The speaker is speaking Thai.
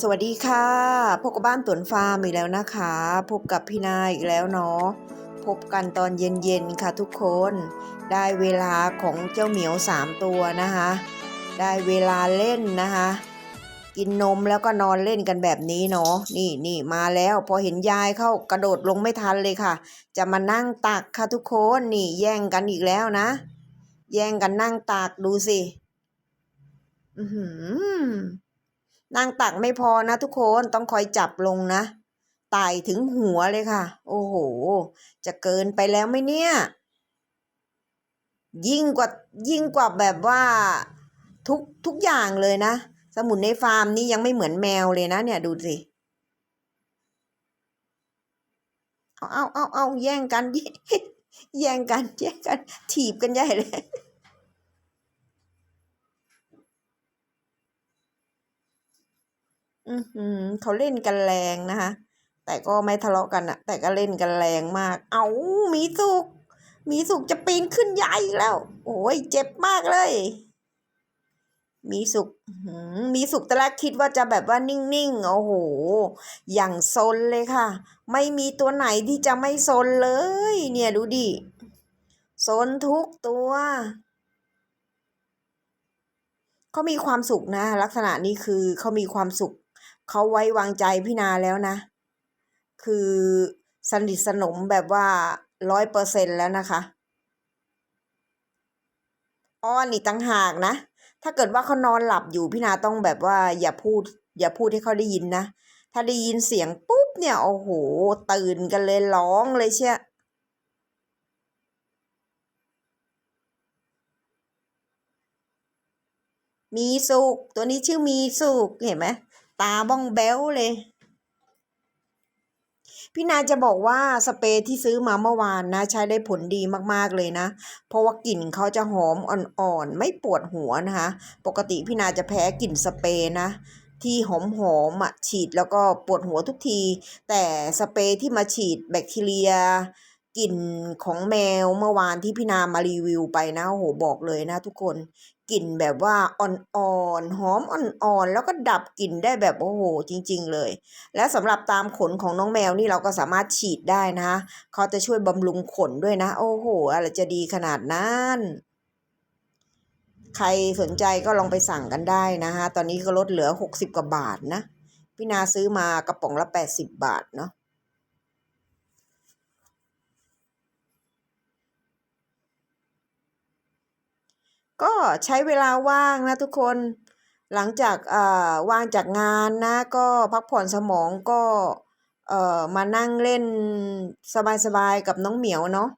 สวัสดีค่ะ พบกับบ้านตวนฟาร์มอีกแล้วนะคะ พบกับพี่นายอีกแล้วเนาะ พบกันตอนเย็นๆค่ะทุกคน ได้เวลาของเจ้าเหมียวสามตัวนะคะ ได้เวลาเล่นนะคะ กินนมแล้วก็นอนเล่นกันแบบนี้เนาะ นี่นี่มาแล้วพอเห็นยายเข้ากระโดดลงไม่ทันเลยค่ะ จะมานั่งตักค่ะทุกคน นี่แย่งกันอีกแล้วนะ แย่งกันนั่งตักดูสิ อือหือ นั่งตักไม่พอนะทุกคนต้องคอยจับลงนะไต่ถึงหัวเลยค่ะ โอ้โห จะเกินไปแล้วไหมเนี่ย ยิ่งกว่ายิ่งกว่าแบบว่าทุกทุกอย่างเลยนะ สมุนในฟาร์มนี่ยังไม่เหมือนแมวเลยนะ เนี่ยดูสิ เอาเอาเอาเอาแย่งกัน แย่งกันแย่งกัน ถีบกันใหญ่เลย อือหือเขาเล่นกันแรงนะคะ แต่ก็ไม่ทะเลาะกันอะแต่ก็เล่นกันแรงมาก เอามีสุก มีสุกจะปีนขึ้นยายอีกแล้ว โอ้ยเจ็บมากเลย มีสุกมีสุกแตอนแรกคิดว่าจะแบบว่านิ่งๆ โอ้โห อย่างซนเลยค่ะ ไม่มีตัวไหนที่จะไม่ซนเลย เนี่ยดูดิ ซนทุกตัวเขามีความสุขนะ ลักษณะนี้คือเขามีความสุข เขาไว้วางใจพี่นาแล้วนะ คือสนิทสนมแบบว่าร้อยเปอร์เซ็นแล้วนะคะ อ้อนนี่ตั้งหากนะ ถ้าเกิดว่าเขานอนหลับอยู่พี่นาต้องแบบว่าอย่าพูด อย่าพูดให้เขาได้ยินนะ ถ้าได้ยินเสียงปุ๊บเนี่ยโอ้โห ตื่นกันเลยร้องเลยเชียมีสุกตัวนี้ชื่อมีสุกเห็นไหม ตาบ้องแบ้วเลย พี่นาจะบอกว่าสเปรย์ที่ซื้อมาเมื่อวานนะ ใช้ได้ผลดีมากๆเลยนะ เพราะว่ากลิ่นเขาจะหอมอ่อนๆ ไม่ปวดหัวนะคะ ปกติพี่นาจะแพ้กลิ่นสเปรย์นะที่หอมๆอะฉีดแล้วก็ปวดหัวทุกที แต่สเปรย์ที่มาฉีดแบคทีเรีย กลิ่นของแมวเมื่อวานที่พี่นามารีวิวไปนะโอ้โหบอกเลยนะทุกคนกลิ่นแบบว่าอ่อนๆหอมอ่อนๆแล้วก็ดับกลิ่นได้แบบโอ้โหจริง ๆ เลย และสำหรับตามขนของน้องแมวนี่เราก็สามารถฉีดได้นะคะเขาจะช่วยบำรุงขนด้วยนะ โอ้โหอะไรจะดีขนาดนั้นใครสนใจก็ลองไปสั่งกันได้นะคะตอนนี้ก็ลดเหลือหกสิบกว่าบาทนะ พี่นาซื้อมากระป๋องละแปดสิบบาทเนาะ ก็ใช้เวลาว่างนะทุกคน หลังจากอ่อว่างจากงานนะ ก็พักผ่อนสมองก็เออมานั่งเล่นสบายๆกับน้องเหมียวเนาะ